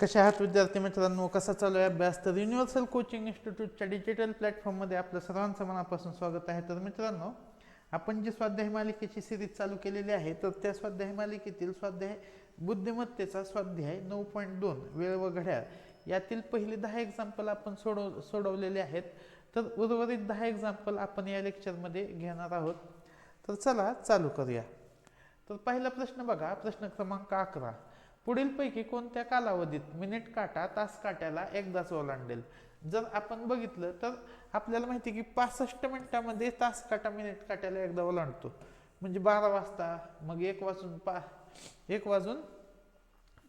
कशा आहात विद्यार्थी मित्रांनो? कसा चालू आहे अभ्यास? तर युनिव्हर्सल कोचिंग इन्स्टिट्यूटच्या डिजिटल प्लॅटफॉर्ममध्ये आपलं सर्वांचं मनापासून स्वागत आहे. तर मित्रांनो आपण जी स्वाध्याय मालिकेची सिरीज चालू केलेली आहे तर त्या स्वाध्याय मालिकेतील स्वाध्याय बुद्धिमत्तेचा स्वाध्याय नऊ पॉईंट दोन वेळ व घड्याळ यातील पहिली दहा एक्झाम्पल आपण सोडव सोडवलेले आहेत. तर उर्वरित दहा एक्झाम्पल आपण या लेक्चरमध्ये घेणार आहोत. तर चला चालू करूया. तर पहिला प्रश्न बघा प्रश्न क्रमांक अकरा. पुढीलपैकी कोणत्या कालावधीत मिनिट काटा तास काट्याला एकदाच ओलांडेल जर आपण बघितलं तर आपल्याला माहिती आहे की पासष्ट मिनिटामध्ये तास काटा मिनिट काट्याला एकदा ओलांडतो म्हणजे बारा वाजता मग एक वाजून पा एक वाजून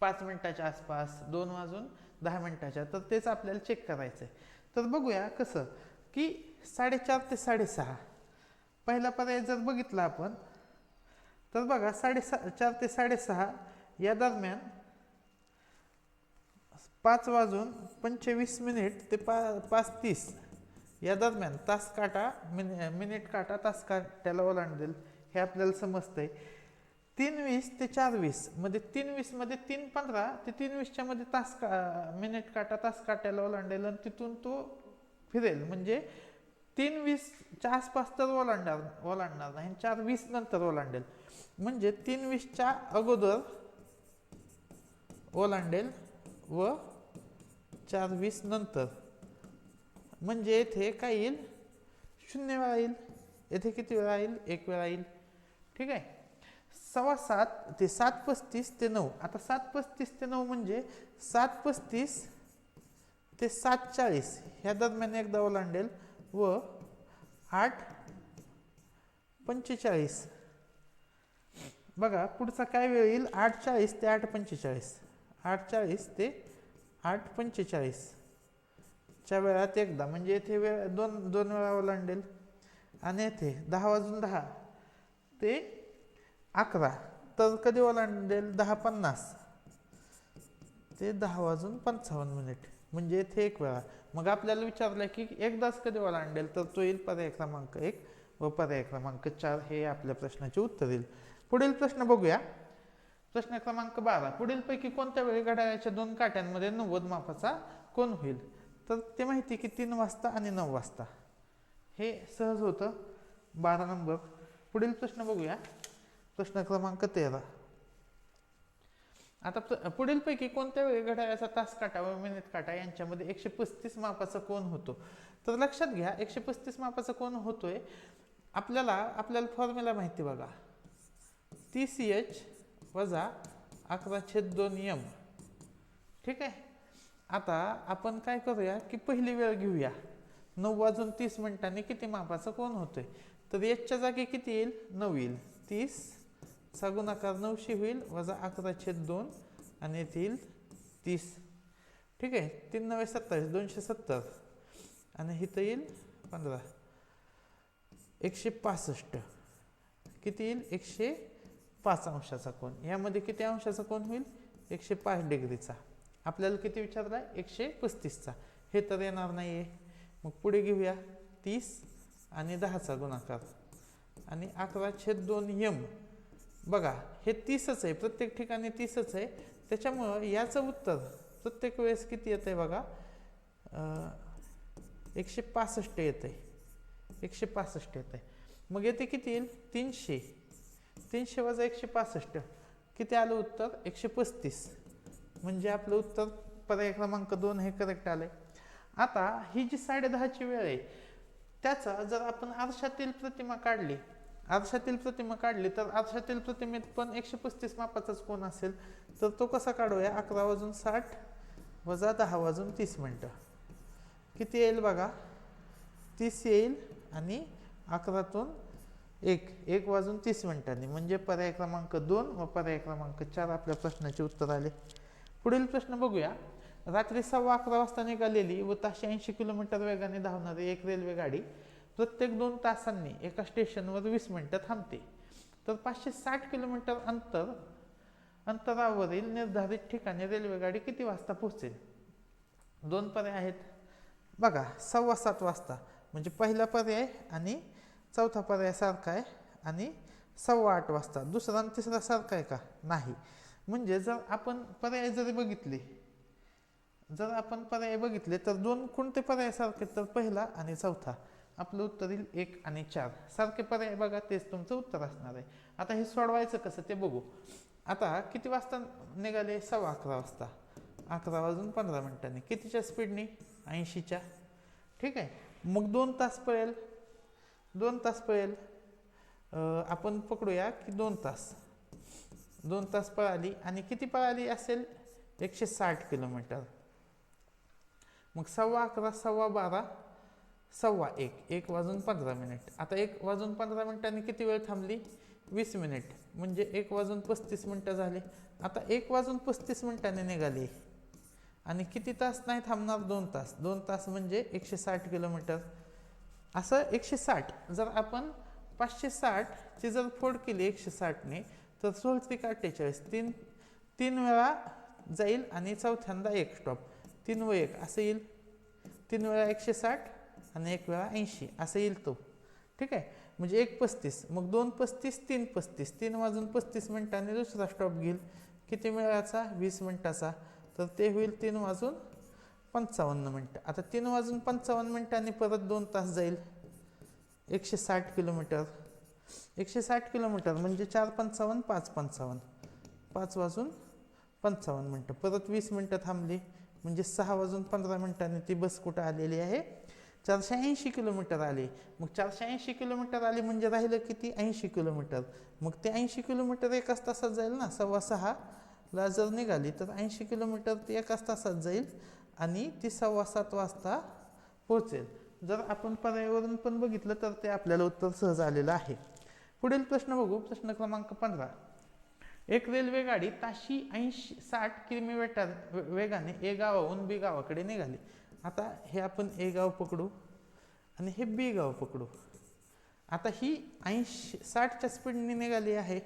पाच मिनिटाच्या आसपास दोन वाजून दहा मिनिटाच्या तर तेच आपल्याला चेक करायचं आहे तर बघूया कसं की साडेचार ते साडेसहा. पहिला पर्याय जर बघितला आपण तर बघा साडेसहा चार ते साडेसहा या दरम्यान पाच वाजून पंचवीस मिनिट ते पा पाच तीस. या दरम्यान तास काटा मिनि मिनिट काटा तास काट्याला ओलांडेल हे आपल्याला समजतंय. तीन वीस ते चार वीस म्हणजे मध्ये तीन वीसमध्ये तीन पंधरा ते तीन वीसच्या मध्ये तास का मिनिट काटा तास काट्याला ओलांडेल आणि तिथून तो फिरेल. म्हणजे तीन वीसच्या आसपास तर ओलांडणार ओलांडणार नाही आणि चार वीस नंतर ओलांडेल. म्हणजे तीन वीसच्या अगोदर ओलांडेल व चार वीस नंतर. म्हणजे येथे काय येईल? शून्य वेळा येईल. येथे किती वेळा येईल? एक वेळा येईल. ठीक आहे? सव्वा सात ते सात पस्तीस ते नऊ. आता सात पस्तीस ते नऊ म्हणजे सात पस्तीस ते सात चाळीस. ह्या दरम्यान एकदा ओलांडेल व आठ पंचेचाळीस. बघा पुढचा काय वेळ येईल? आठ चाळीस ते आठ पंचेचाळीस. आठ चाळीस ते आठ पंचेचाळीस च्या वेळात एकदा म्हणजे येथे वेळ दोन दोन वेळा ओलांडेल. आणि येथे दहा वाजून दहा ते अकरा. तर कधी ओलांडेल? दहा पन्नास. ते दहा वाजून पंचावन्न मिनिट. म्हणजे येथे एक वेळा. मग आपल्याला विचारलं की एकदाच कधी ओलांडेल? तर तो येईल पर्याय क्रमांक एक व पर्याय क्रमांक चार हे आपल्या प्रश्नाचे उत्तर येईल पुढील प्रश्न बघूया. प्रश्न क्रमांक बारा. पुढीलपैकी कोणत्या वेळी घड्याळाच्या दोन काट्यांमध्ये नव्वद मापाचा कोण होईल? तर ते माहिती की तीन वाजता आणि नऊ वाजता. हे सहज होतं. बारा नंबर. पुढील प्रश्न बघूया. प्रश्न क्रमांक तेरा. आता प्र- पुढीलपैकी कोणत्या वेळी घड्याळाचा तास काटा व मिनिट काटा यांच्यामध्ये एकशे पस्तीस मापाचा कोण होतो? तर लक्षात घ्या एकशे पस्तीस मापाचा कोण होतोय. आपल्याला आपल्याला फॉर्म्युला माहिती बघा. ती सी एच वजा अकरा छेद दोन यम ठीक आहे? आता आपण काय करूया की पहिली वेळ घेऊया. नऊ वाजून तीस मिनिटांनी किती मापाचा कोण होतोय? तर एचच्या जागी किती येईल? नऊ येईल. तीस चा गुणाकार नऊशे होईल वजा अकरा छेद दोन आणि येथे येईल तीस. ठीक आहे? तीन नव्हे सत्तावीस दोनशे सत्तर. आणि इथं येईल पंधरा. एकशे पासष्ट. किती येईल? एकशे पाच अंशाचा कोण यामध्ये किती अंशाचा कोण होईल? एकशे पाच डिग्रीचा. आपल्याला किती विचारला? आहे एकशे पस्तीसचा. हे तर येणार नाही आहे मग पुढे घेऊया. तीस आणि दहाचा गुणाकार. आणि अकरा छेद दोन यम. बघा हे तीसच आहे. प्रत्येक ठिकाणी तीसच आहे. त्याच्यामुळं याचं उत्तर प्रत्येक वेळेस किती येतं आहे बघा एकशे पासष्ट येतं आहे एकशे पासष्ट येतं आहे मग येते किती येईल? तीनशे. तीनशे वजा एकशे पासष्ट. किती आलं उत्तर? एकशे पस्तीस. म्हणजे आपलं उत्तर पर्याय क्रमांक दोन हे करेक्ट आलंय. आता ही जी साडेदहाची वेळ आहे त्याचा जर आपण आरशातील प्रतिमा काढली आरशातील प्रतिमा काढली तर आरशातील प्रतिमेत पण एकशे पस्तीस मापाचाच कोण असेल तर तो कसा काढूया? अकरा वाजून साठ वजा दहा वाजून तीस मिनटं. किती येईल बघा? तीस येईल आणि अकरातून एक एक वाजून तीस मिनिटांनी. म्हणजे पर्याय क्रमांक दोन व पर्याय क्रमांक चार आपल्या प्रश्नाचे उत्तर आले. पुढील प्रश्न बघूया. रात्री सव्वा अकरा वाजता निघालेली व ताशे ऐंशी किलोमीटर वेगाने धावणारी एक रेल्वे गाडी प्रत्येक दोन तासांनी एका स्टेशनवर वीस मिनिटं थांबते. तर पाचशे साठ किलोमीटर अंतर अंतरावरील निर्धारित ठिकाणी रेल्वे गाडी किती वाजता पोहोचेल? दोन पर्याय आहेत. बघा सव्वा सात वाजता. म्हणजे पहिला पर्याय आणि चौथा पर्याय सारखा आहे. आणि सव्वा आठ वाजता. दुसरा आणि तिसरा सारखा आहे का? नाही. म्हणजे जर आपण पर्याय जरी बघितले जर आपण पर्याय बघितले तर दोन कोणते पर्याय सारखे तर पहिला आणि चौथा. आपलं उत्तर येईल एक आणि चार. सारखे पर्याय बघा तेच तुमचं उत्तर असणार आहे. आता हे सोडवायचं कसं ते बघू. आता किती वाजता निघाले? सव्वा अकरा वाजता. अकरा वाजून पंधरा मिनिटांनी. कितीच्या स्पीडने ऐंशीच्या. ठीक आहे. मग दोन तास पळेल. दोन तास पळेल. आपण पकडूया की दोन तास? दोन तास पळाली आणि किती पळाली असेल? एकशे साठ किलोमीटर. मग सव्वा अकरा सव्वा बारा सव्वा एक एक वाजून पंधरा मिनिट. आता एक वाजून पंधरा मिनिटांनी किती वेळ थांबली? वीस मिनिट. म्हणजे एक वाजून पस्तीस मिनटं झाली. आता एक वाजून पस्तीस मिनिटांनी निघाली. आणि किती तास नाही थांबणार? दोन तास. दोन तास म्हणजे एकशे साठ किलोमीटर. असं एकशे साठ जर आपण पाचशे साठची जर फोड केली एकशे साठने तर सोळ त्रिक अठ्ठेचाळीस तीन तीन वेळा जाईल आणि चौथ्यांदा एक स्टॉप. तीन व एक असं येईल. तीन वेळा एकशे साठ आणि एक वेळा ऐंशी असं येईल तो. ठीक आहे? म्हणजे एक पस्तीस मग दोन पस्तीस तीन पस्तीस तीन वाजून पस्तीस मिनिटांनी दुसरा स्टॉप घेईल. किती वेळाचा वीस मिनिटाचा. तर ते होईल तीन वाजून पंचावन्न मिनटं. आता तीन वाजून पंचावन्न मिनटांनी परत दोन तास जाईल. एकशे साठ किलोमीटर. एकशे साठ किलोमीटर म्हणजे चार पंचावन्न पाच पंचावन्न. पाच वाजून पंचावन्न मिनटं. परत वीस मिनटं थांबली. म्हणजे सहा वाजून पंधरा मिनटांनी ती बस कुठं आलेली आहे? चारशे ऐंशी किलोमीटर आली. मग चारशे ऐंशी किलोमीटर आली म्हणजे राहिलं किती? ऐंशी किलोमीटर. मग ते ऐंशी किलोमीटर एकाच तासात जाईल ना? सव्वा सहाला जर निघाली तर ऐंशी किलोमीटर ती एकाच तासात जाईल. आणि ती सव्वा सात वाजता पोहोचेल. जर आपण पर्यावरण पण बघितलं तर ते आपल्याला उत्तर सहज आलेलं आहे. पुढील प्रश्न बघू. प्रश्न क्रमांक पंधरा. एक रेल्वे गाडी ताशी ऐंशी साठ किमी वेटा वेगाने ए गावाहून बी गावाकडे निघाली. आता हे आपण ए गाव पकडू आणि हे बी गाव पकडू. आता ही ऐंशी साठच्या स्पीडने निघाली आहे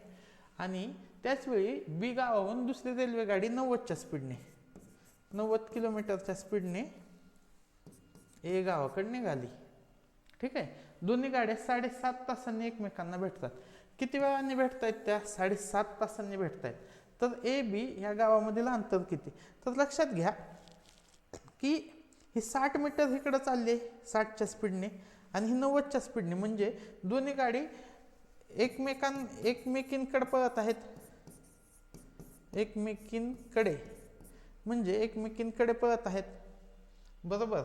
आणि त्याचवेळी बी गावाहून दुसरी रेल्वे गाडी नव्वदच्या स्पीडने. नव्वद किलोमीटरच्या स्पीडने ए गावाकडे निघाली. ठीक आहे? दोन्ही गाड्या साडेसात तासांनी एकमेकांना भेटतात. किती वेळाने आहेत त्या? साडेसात तासांनी भेटत आहेत तर ए बी या गावामधील अंतर किती? तर लक्षात घ्या की ही साठ मीटर इकडं चालली आहे साठच्या स्पीडने आणि ही नव्वदच्या स्पीडने. म्हणजे दोन्ही गाडी एकमेकां एकमेकींकडे पळत आहेत. एकमेकींकडे. म्हणजे एकमेकींकडे पळत आहेत. बरोबर?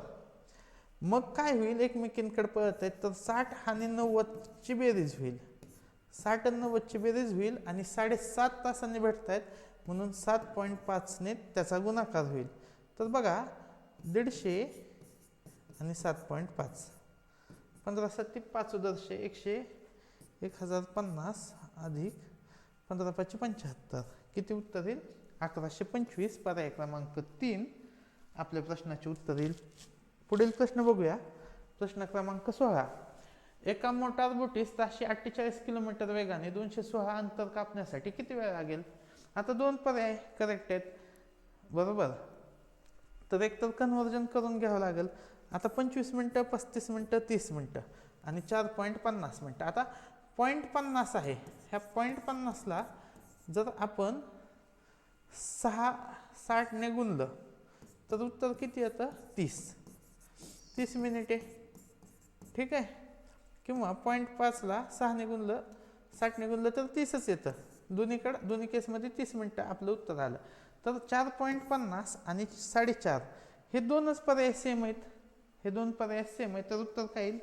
मग काय होईल? एकमेकींकडे पळत आहेत तर साठ आणि नव्वदची बेरीज होईल. साठ आणि नव्वदची बेरीज होईल आणि साडेसात तासांनी भेटत आहेत. म्हणून सात पॉईंट पाचने त्याचा गुणाकार होईल. तर बघा दीडशे आणि सात पॉईंट पाच. पंधरा पाच उदरशे एकशे एक हजार पन्नास अधिक पंधरा पाचशे पंच्याहत्तर. किती उत्तर येईल? अकराशे पंचवीस पर्याय क्रमांक तीन. आपल्या प्रश्नाचे उत्तर येईल. पुढील प्रश्न बघूया. प्रश्न क्रमांक सोळा. एका मोटार बोटीस सहाशे अठ्ठेचाळीस किलोमीटर वेगाने दोनशे सोळा अंतर कापण्यासाठी किती वेळ लागेल? आता दोन पर्याय करेक्ट आहेत. बरोबर? तर एकतर कन्व्हर्जन करून घ्यावं लागेल. आता पंचवीस मिनटं पस्तीस मिनटं तीस मिनटं आणि चार पॉईंट पन्नास मिनटं. आता पॉईंट पन्नास आहे. ह्या पॉईंट पन्नासला जर आपण सहा साठने गुणलं तर उत्तर किती येतं? तीस. तीस मिनिटे. ठीक आहे? किंवा पॉईंट पाचला सहाने गुणलं साठने गुणलं तर तीसच येतं. दोन्हीकडं दोन्ही केसमध्ये तीस मिनटं आपलं उत्तर आलं. तर चार पॉईंट पन्नास आणि साडेचार. हे दोनच पर्याय सेम आहेत. हे दोन पर्याय सेम आहेत. तर उत्तर काय येईल?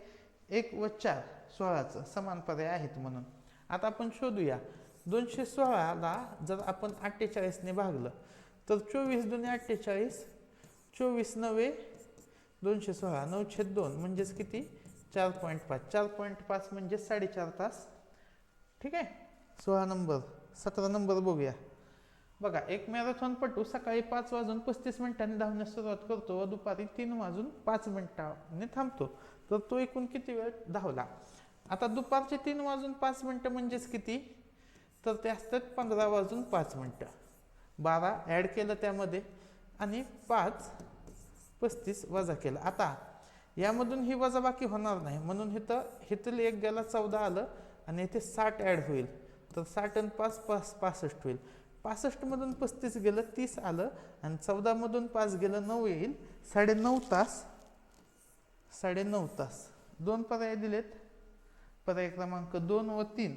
एक व चार. सोळाचं. समान पर्याय आहेत म्हणून. आता आपण शोधूया. दोनशे सोळाला जर आपण अठ्ठेचाळीसने भागलं तर चोवीस दोन्ही अठ्ठेचाळीस चोवीस नवे दोनशे सोळा नऊशे दोन म्हणजेच किती? चार पॉईंट पाच. चार पॉईंट पाच म्हणजे साडेचार तास. ठीक आहे? सोळा नंबर सतरा नंबर बघूया. बघा एक मॅरेथॉनपटू सकाळी पाच वाजून पस्तीस मिनिटांनी धावण्यास सुरुवात करतो व दुपारी तीन वाजून पाच मिनिटांनी थांबतो. तर तो एकूण किती वेळ धावला? आता दुपारचे तीन वाजून पाच मिनटं म्हणजेच किती? तर ते असतात पंधरा वाजून पाच मिनटं. बारा ॲड केलं त्यामध्ये आणि पाच पस्तीस वजा केलं. आता यामधून ही वजाबाकी होणार नाही. म्हणून इथं इथं एक गेला चौदा आलं आणि इथे साठ ॲड होईल. तर साठ आणि पाच पाच पासष्ट होईल. पासष्टमधून पस्तीस गेलं तीस आलं आणि चौदामधून पाच गेलं नऊ येईल. साडे नऊ तास साडे नऊ तास. दोन पर्याय दिलेत. पर्याय क्रमांक दोन व तीन.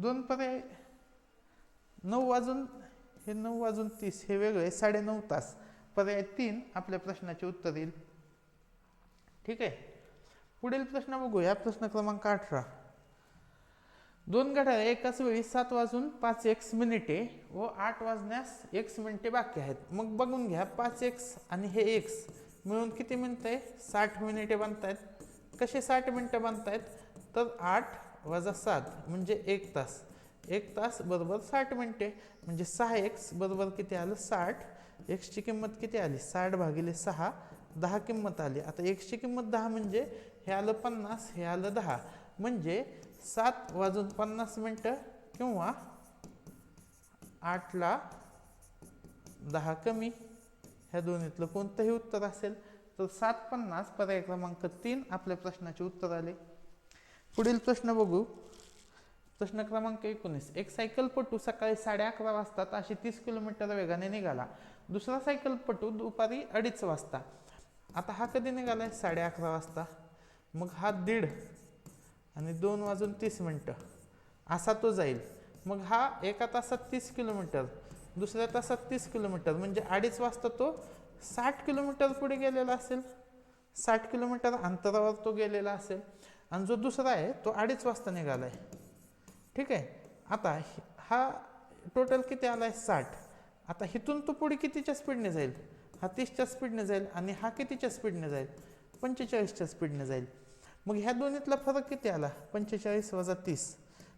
दोन पर्याय. नऊ वाजून हे नऊ वाजून तीस हे वेगळे साडे नऊ तास. पर्याय तीन आपल्या प्रश्नाचे उत्तर येईल. ठीक आहे? पुढील प्रश्न बघूया. प्रश्न क्रमांक अठरा. दोन घड्याळ एकाच वेळी सात वाजून पाच एक्स मिनिटे व आठ वाजण्यास एक्स मिनिटे बाकी आहेत. मग बघून घ्या पाच एक्स आणि हे एक्स मिळून किती मिनिटं आहे? साठ मिनिटे बनत आहेत कसे साठ मिनिटं आहेत तर आठ वजा सात म्हणजे एक तास. एक तास बरोबर साठ मिनटे. म्हणजे सहा एक्स बरोबर किती आलं? साठ. एक्सची किंमत किती आली? साठ भागिले सहा. दहा किंमत आली. आता एक्सची किंमत दहा म्हणजे हे आलं पन्नास हे आलं दहा. म्हणजे सात वाजून पन्नास मिनटं किंवा आठला दहा कमी. ह्या दोन्हीतलं कोणतंही उत्तर असेल तर सात पन्नास पर्याय क्रमांक तीन आपल्या प्रश्नाचे उत्तर आले. पुढील प्रश्न बघू. प्रश्न क्रमांक एकोणीस. एक सायकलपटू सकाळी साडे अकरा वाजता ताशी तीस किलोमीटर वेगाने निघाला. दुसरा सायकलपटू दुपारी अडीच वाजता. आता हा कधी निघाला आहे साडे अकरा वाजता. मग हा दीड आणि दोन वाजून तीस मिनटं. असा तो जाईल. मग हा एका तासात तीस किलोमीटर दुसऱ्या तासात तीस किलोमीटर म्हणजे अडीच वाजता तो साठ किलोमीटर पुढे गेलेला असेल. साठ किलोमीटर अंतरावर तो गेलेला असेल. आणि जो दुसरा आहे तो अडीच वाजता निघाला आहे ठीक आहे? आता हा टोटल किती आला आहे साठ. आता इथून तो पुढे कितीच्या स्पीडने जाईल? हा तीसच्या स्पीडने जाईल आणि हा कितीच्या स्पीडने जाईल? पंचेचाळीसच्या स्पीडने जाईल. मग ह्या दोन्हीतला फरक किती आला? पंचेचाळीस वजा तीस.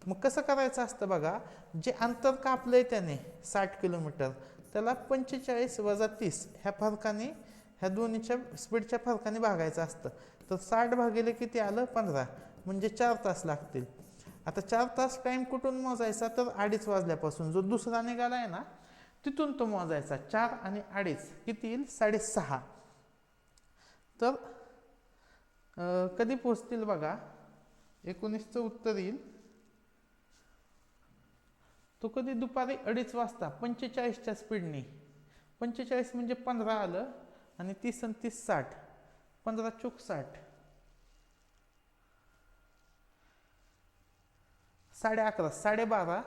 मग कसं करायचं असतं बघा जे अंतर कापलं आहे त्याने साठ किलोमीटर त्याला पंचेचाळीस वजा तीस ह्या फरकाने ह्या दोन्हीच्या स्पीडच्या फरकाने भागायचं असतं. तर साठ भागिले किती आलं? पंधरा. म्हणजे चार तास लागतील. आता चार तास टाईम कुठून मोजायचा? तर अडीच वाजल्यापासून. जो दुसरा निघाला आहे ना तिथून तो मोजायचा. चार आणि अडीच. किती येईल? साडेसहा. तर कधी पोचतील बघा? एकोणीसचं उत्तर येईल. तो कधी दुपारी अडीच वाजता पंचेचाळीसच्या स्पीडने पंचेचाळीस म्हणजे पंधरा आलं आणि तीस आणि तीस साठ. पंधरा जरा साठ साडे अकरा साडेबारा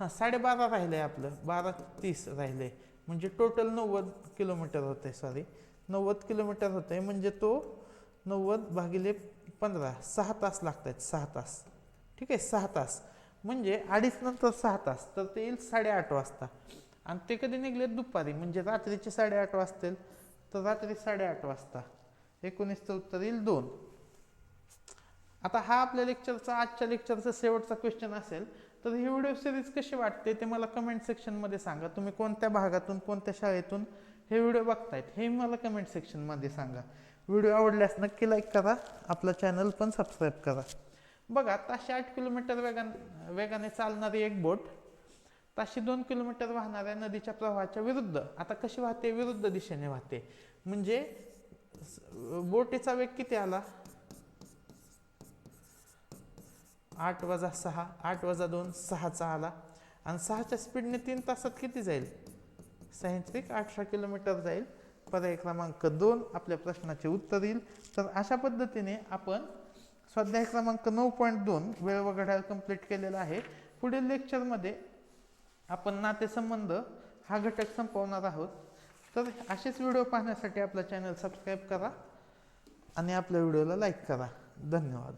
हां साडेबारा राहिलं आहे आपलं. बारा तीस राहिलं आहे म्हणजे टोटल नव्वद किलोमीटर होते सॉरी नव्वद किलोमीटर होते म्हणजे तो नव्वद भागिले पंधरा सहा तास लागत आहेत सहा तास. ठीक? आहे सहा तास. म्हणजे अडीच नंतर सहा तास तर ते येईल साडेआठ वाजता. आणि ते कधी निघले दुपारी म्हणजे रात्रीचे साडेआठ वाजतील तर रात्री साडेआठ वाजता. एकोणीसचं उत्तर येईल दोन. आता हा आपल्या लेक्चरचा आजच्या लेक्चरचा शेवटचा क्वेश्चन असेल तर ही व्हिडिओ सिरीज कशी वाटते ते मला कमेंट सेक्शनमध्ये सांगा. तुम्ही कोणत्या भागातून कोणत्या शाळेतून हे व्हिडिओ बघतायत हे मला कमेंट सेक्शनमध्ये सांगा. व्हिडिओ आवडल्यास नक्की लाईक करा आपला चॅनल पण सबस्क्राईब करा. बघा ताशे आठ किलोमीटर वेगान वेगाने चालणारी एक बोट ताशी दोन किलोमीटर वाहणाऱ्या नदीच्या प्रवाहाच्या विरुद्ध आता कशी वाहते? विरुद्ध दिशेने वाहते. म्हणजे बोटीचा वेग किती आला? आठ वजा सहा आठ वजा दोन सहाचा आला. आणि सहाच्या स्पीडने तीन तासात किती जाईल? सायंत्रिक अठरा किलोमीटर जाईल. पर्याय क्रमांक दोन आपल्या प्रश्नाचे उत्तर येईल. तर अशा पद्धतीने आपण स्वाध्याय क्रमांक नऊ पॉईंट दोन वेळ व घड्याळ कंप्लीट केलेला आहे. पुढील लेक्चरमध्ये आपण नातेसंबंध हा घटक संपवणार आहोत. तर असेच व्हिडिओ पाहण्यासाठी आपला चॅनल सबस्क्राईब करा आणि आपल्या व्हिडिओला लाईक करा. धन्यवाद.